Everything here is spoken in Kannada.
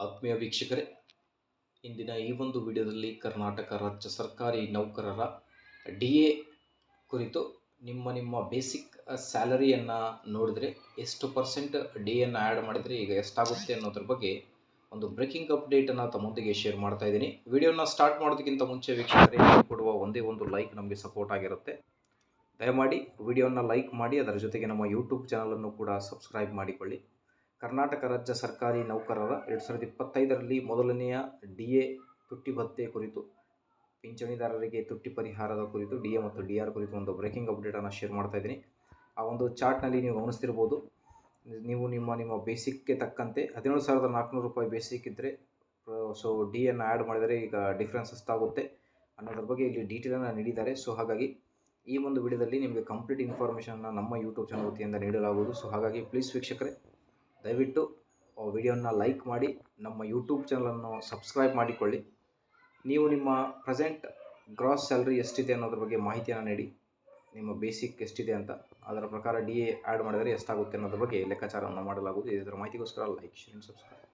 ಆತ್ಮೀಯ ವೀಕ್ಷಕರೇ, ಇಂದಿನ ಈ ಒಂದು ವಿಡಿಯೋದಲ್ಲಿ ಕರ್ನಾಟಕ ರಾಜ್ಯ ಸರ್ಕಾರಿ ನೌಕರರ ಡಿ ಎ ಕುರಿತು ನಿಮ್ಮ ನಿಮ್ಮ ಬೇಸಿಕ್ ಸ್ಯಾಲರಿಯನ್ನು ನೋಡಿದ್ರೆ ಎಷ್ಟು ಪರ್ಸೆಂಟ್ ಡಿ ಎನ್ನು ಆ್ಯಡ್ ಮಾಡಿದರೆ ಈಗ ಎಷ್ಟಾಗುತ್ತೆ ಅನ್ನೋದ್ರ ಬಗ್ಗೆ ಒಂದು ಬ್ರೇಕಿಂಗ್ ಅಪ್ಡೇಟನ್ನು ತಮ್ಮೊಂದಿಗೆ ಶೇರ್ ಮಾಡ್ತಾ ಇದ್ದೀನಿ. ವಿಡಿಯೋನ ಸ್ಟಾರ್ಟ್ ಮಾಡೋದಕ್ಕಿಂತ ಮುಂಚೆ ವೀಕ್ಷಕರೇ ಕೊಡುವ ಒಂದೇ ಒಂದು ಲೈಕ್ ನಮಗೆ ಸಪೋರ್ಟ್ ಆಗಿರುತ್ತೆ. ದಯಮಾಡಿ ವಿಡಿಯೋನ ಲೈಕ್ ಮಾಡಿ, ಅದರ ಜೊತೆಗೆ ನಮ್ಮ ಯೂಟ್ಯೂಬ್ ಚಾನಲನ್ನು ಕೂಡ ಸಬ್ಸ್ಕ್ರೈಬ್ ಮಾಡಿಕೊಳ್ಳಿ. ಕರ್ನಾಟಕ ರಾಜ್ಯ ಸರ್ಕಾರಿ ನೌಕರರ ಎರಡು ಸಾವಿರದ ಇಪ್ಪತ್ತೈದರಲ್ಲಿ ಮೊದಲನೆಯ ಡಿ ಎ ತುಟ್ಟಿ ಭತ್ಯೆ ಕುರಿತು, ಪಿಂಚಣಿದಾರರಿಗೆ ತುಟ್ಟಿ ಪರಿಹಾರದ ಕುರಿತು, ಡಿ ಎ ಮತ್ತು ಡಿ ಆರ್ ಕುರಿತು ಒಂದು ಬ್ರೇಕಿಂಗ್ ಅಪ್ಡೇಟನ್ನು ಶೇರ್ ಮಾಡ್ತಾ ಇದ್ದೀನಿ. ಆ ಒಂದು ಚಾರ್ಟ್ನಲ್ಲಿ ನೀವು ಗಮನಿಸ್ತಿರ್ಬೋದು. ನೀವು ನಿಮ್ಮ ನಿಮ್ಮ ಬೇಸಿಕ್ಗೆ ತಕ್ಕಂತೆ ಹದಿನೇಳು ಸಾವಿರದ ನಾಲ್ಕುನೂರು ರೂಪಾಯಿ ಬೇಸಿಕ್ ಇದ್ದರೆ ಸೊ ಡಿ ಅನ್ನು ಆ್ಯಡ್ ಮಾಡಿದರೆ ಈಗ ಡಿಫ್ರೆನ್ಸ್ ಎಷ್ಟಾಗುತ್ತೆ ಅನ್ನೋದ್ರ ಬಗ್ಗೆ ಇಲ್ಲಿ ಡೀಟೇಲನ್ನು ನೀಡಿದ್ದಾರೆ. ಸೊ ಹಾಗಾಗಿ ಈ ಒಂದು ವಿಡಿಯೋದಲ್ಲಿ ನಿಮಗೆ ಕಂಪ್ಲೀಟ್ ಇನ್ಫಾರ್ಮೇಷನ್ನ ನಮ್ಮ ಯೂಟ್ಯೂಬ್ ಚಾನಲ್ ವತಿಯಿಂದ ನೀಡಲಾಗುವುದು. ಸೊ ಹಾಗಾಗಿ ಪ್ಲೀಸ್ ವೀಕ್ಷಕರೇ ದಯವಿಟ್ಟು ವಿಡಿಯೋನ ಲೈಕ್ ಮಾಡಿ, ನಮ್ಮ ಯೂಟ್ಯೂಬ್ ಚಾನಲನ್ನು ಸಬ್ಸ್ಕ್ರೈಬ್ ಮಾಡಿಕೊಳ್ಳಿ. ನೀವು ನಿಮ್ಮ ಪ್ರೆಸೆಂಟ್ ಗ್ರಾಸ್ ಸ್ಯಾಲ್ರಿ ಎಷ್ಟಿದೆ ಅನ್ನೋದ್ರ ಬಗ್ಗೆ ಮಾಹಿತಿಯನ್ನು ನೀಡಿ. ನಿಮ್ಮ ಬೇಸಿಕ್ ಎಷ್ಟಿದೆ ಅಂತ. ಅದರ ಪ್ರಕಾರ ಡಿ ಎ ಆ್ಯಡ್ ಮಾಡಿದರೆ ಎಷ್ಟಾಗುತ್ತೆ ಅನ್ನೋದ್ರ ಬಗ್ಗೆ ಲೆಕ್ಕಾಚಾರವನ್ನು ಮಾಡಲಾಗುವುದು. ಇದರ ಮಾಹಿತಿಗೋಸ್ಕರ ಲೈಕ್, ಶೇರ್ ಸಬ್ಸ್ಕ್ರೈಬ್.